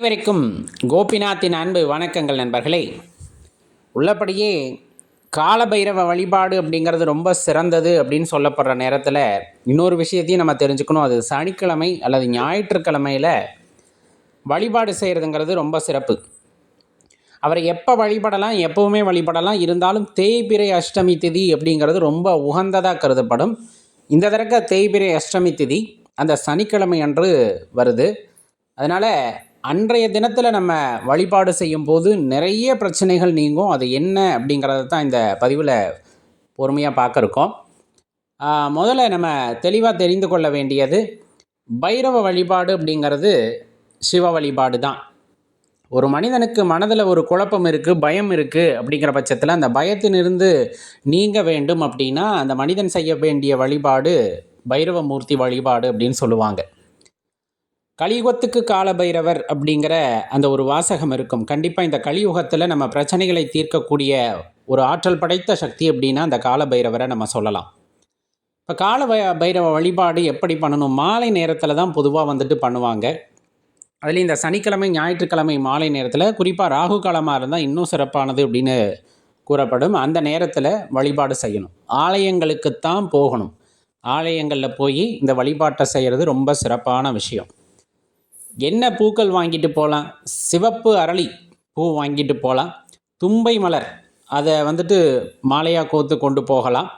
அனைவருக்கும் கோபிநாத்தின் அன்பு வணக்கங்கள் நண்பர்களே. உள்ளபடியே காலபைரவ வழிபாடு அப்படிங்கிறது ரொம்ப சிறந்தது அப்படின்னு சொல்லப்படுற நேரத்தில் இன்னொரு விஷயத்தையும் நம்ம தெரிஞ்சுக்கணும். அது சனிக்கிழமை அல்லது ஞாயிற்றுக்கிழமையில் வழிபாடு செய்கிறதுங்கிறது ரொம்ப சிறப்பு. அவரை எப்போ வழிபடலாம் எப்போவுமே வழிபடலாம் இருந்தாலும் தேய்பிரை அஷ்டமி திதி அப்படிங்கிறது ரொம்ப உகந்ததாக கருதப்படும். இந்த தடக்க தேய்பிரை அஷ்டமி திதி அந்த சனிக்கிழமை அன்று வருது. அதனால் அன்றைய தினத்தில் நம்ம வழிபாடு செய்யும் போது நிறைய பிரச்சனைகள் நீங்கும். அது என்ன அப்படிங்கிறத தான் இந்த பதிவில் பொறுமையாக பார்க்க இருக்கோம். முதல்ல நம்ம தெளிவாக தெரிந்து கொள்ள வேண்டியது பைரவ வழிபாடு அப்படிங்கிறது சிவ வழிபாடு தான். ஒரு மனிதனுக்கு மனதில் ஒரு குழப்பம் இருக்குது பயம் இருக்குது அப்படிங்கிற பட்சத்தில் அந்த பயத்திலிருந்து நீங்க வேண்டும் அப்படின்னா அந்த மனிதன் செய்ய வேண்டிய வழிபாடு பைரவ மூர்த்தி வழிபாடு அப்படின்னு சொல்லுவாங்க. கலியுகத்துக்கு கால பைரவர் அப்படிங்கிற அந்த ஒரு வாசகம் இருக்கும். கண்டிப்பாக இந்த கலியுகத்தில் நம்ம பிரச்சனைகளை தீர்க்கக்கூடிய ஒரு ஆற்றல் படைத்த சக்தி அப்படின்னா அந்த கால பைரவரை நம்ம சொல்லலாம். இப்போ கால பை- பைரவ வழிபாடு எப்படி பண்ணணும்? மாலை நேரத்தில் தான் பொதுவாக வந்துட்டு பண்ணுவாங்க. அதுலேயும் இந்த சனிக்கிழமை ஞாயிற்றுக்கிழமை மாலை நேரத்தில் குறிப்பாக ராகு காலமாக இருந்தால் இன்னும் சிறப்பானது அப்படின்னு கூறப்படும். அந்த நேரத்தில் வழிபாடு செய்யணும். ஆலயங்களுக்குத்தான் போகணும். ஆலயங்களில் போய் இந்த வழிபாட்டை செய்கிறது ரொம்ப சிறப்பான விஷயம். என்ன பூக்கள் வாங்கிட்டு போகலாம்? சிவப்பு அரளி பூ வாங்கிட்டு போகலாம். தும்பை மலர் அதை வந்துட்டு மாலையாக கோத்து கொண்டு போகலாம்.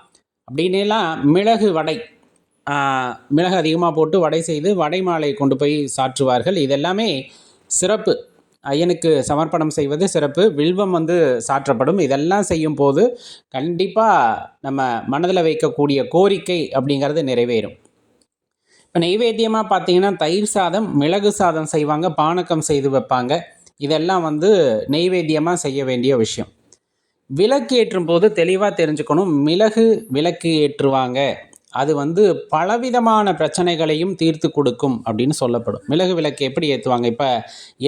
அப்படின்னெல்லாம் மிளகு வடை மிளகு அதிகமாக போட்டு வடை செய்து வடை மாலை கொண்டு போய் சாற்றுவார்கள். இதெல்லாமே சிறப்பு. ஐயனுக்கு சமர்ப்பணம் செய்வது சிறப்பு. வில்வம் வந்து சாற்றப்படும். இதெல்லாம் செய்யும் போது கண்டிப்பாக நம்ம மனதில் வைக்கக்கூடிய கோரிக்கை அப்படிங்கிறது நிறைவேறும். இப்போ நெய்வேத்தியமாக பார்த்தீங்கன்னா தயிர் சாதம் மிளகு சாதம் செய்வாங்க பானகம் செய்து வைப்பாங்க. இதெல்லாம் வந்து நெய்வேத்தியமாக செய்ய வேண்டிய விஷயம். விளக்கு ஏற்றும் போது தெளிவாக தெரிஞ்சுக்கணும். மிளகு விளக்கு ஏற்றுவாங்க. அது வந்து பலவிதமான பிரச்சனைகளையும் தீர்த்து கொடுக்கும் அப்படின்னு சொல்லப்படும். மிளகு விளக்கு எப்படி ஏற்றுவாங்க இப்போ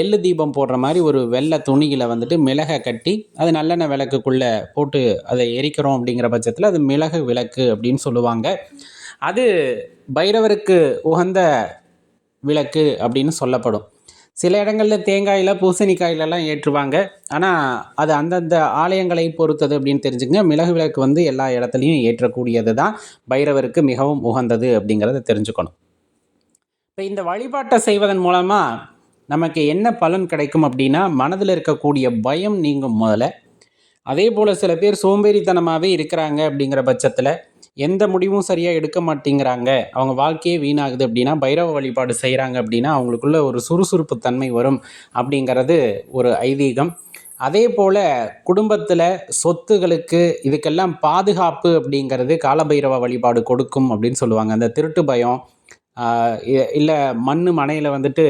எள்ளு தீபம் போடுற மாதிரி ஒரு வெள்ளை துணியில் வந்துட்டு மிளகை கட்டி அது நல்லெண்ணெய் விளக்குக்குள்ளே போட்டு அதை எரிக்கிறோம் அப்படிங்கிற பட்சத்தில் அது மிளகு விளக்கு அப்படின்னு சொல்லுவாங்க. அது பைரவருக்கு உகந்த விளக்கு அப்படின்னு சொல்லப்படும். சில இடங்களில் தேங்காயில் பூசணிக்காயிலெல்லாம் ஏற்றுவாங்க. ஆனால் அது அந்தந்த ஆலயங்களை பொறுத்தது அப்படின்னு தெரிஞ்சுக்கங்க. மிளகு விளக்கு வந்து எல்லா இடத்துலையும் ஏற்றக்கூடியது தான் பைரவருக்கு மிகவும் உகந்தது அப்படிங்கிறத தெரிஞ்சுக்கணும். இப்போ இந்த வழிபாட்டை செய்வதன் மூலமாக நமக்கு என்ன பலன் கிடைக்கும் அப்படின்னா மனதில் இருக்கக்கூடிய பயம் நீங்கும் முதல்ல. அதே போல் சில பேர் சோம்பேறித்தனமாகவே இருக்கிறாங்க அப்படிங்கிற பட்சத்தில் எந்த முடிவும் சரியாக எடுக்க மாட்டேங்கிறாங்க? அவங்க வாழ்க்கையே வீணாகுது அப்படின்னா பைரவ வழிபாடு செய்கிறாங்க அப்படின்னா அவங்களுக்குள்ள ஒரு சுறுசுறுப்பு தன்மை வரும் அப்படிங்கிறது ஒரு ஐதீகம். அதே போல் குடும்பத்தில் சொத்துகளுக்கு இதுக்கெல்லாம் பாதுகாப்பு அப்படிங்கிறது காலபைரவ வழிபாடு கொடுக்கும் அப்படின்னு சொல்லுவாங்க. அந்த திருட்டு பயம் இல்லை மண் மனையில் வந்துட்டு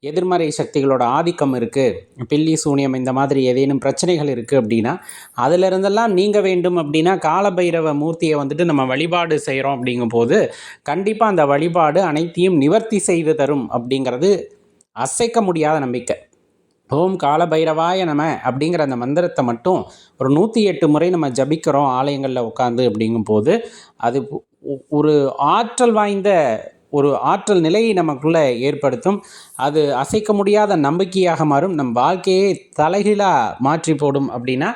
எதிர்மறை சக்திகளோட ஆதிக்கம் இருக்குது பில்லி சூனியம் இந்த மாதிரி ஏதேனும் பிரச்சனைகள் இருக்குது அப்படின்னா அதிலிருந்தெல்லாம் நீங்க வேண்டும் அப்படின்னா காலபைரவ மூர்த்தியை வந்துட்டு நம்ம வழிபாடு செய்கிறோம் அப்படிங்கும்போது கண்டிப்பாக அந்த வழிபாடு அனைத்தையும் நிவர்த்தி செய்து தரும் அப்படிங்கிறது அசைக்க முடியாத நம்பிக்கை. ஓம் காலபைரவாய நம அப்படிங்கிற அந்த மந்திரத்தை மட்டும் ஒரு நூற்றி எட்டு முறை நம்ம ஜபிக்கிறோம் ஆலயங்களில் உட்காந்து அப்படிங்கும்போது அது ஒரு ஆற்றல் வாய்ந்த ஒரு ஆற்றல் நிலையை நமக்குள்ளே ஏற்படுத்தும். அது அசைக்க முடியாத நம்பிக்கையாக மாறும். நம் வாழ்க்கையை தலைகீழாக மாற்றி போடும் அப்படின்னா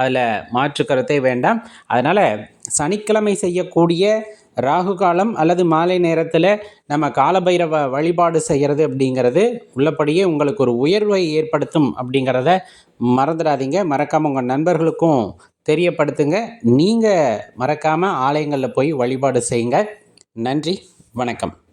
அதில் மாற்று கருத்தே வேண்டாம். அதனால் சனிக்கிழமை செய்யக்கூடிய ராகு காலம் அல்லது மாலை நேரத்தில் நம்ம காலபைரவ வழிபாடு செய்கிறது அப்படிங்கிறது உள்ளபடியே உங்களுக்கு ஒரு உயர்வை ஏற்படுத்தும் அப்படிங்கிறத மறந்துடாதீங்க. மறக்காமல் உங்கள் நண்பர்களுக்கும் தெரியப்படுத்துங்க. நீங்கள் மறக்காமல் ஆலயங்களில் போய் வழிபாடு செய்யுங்க. நன்றி. வணக்கம்.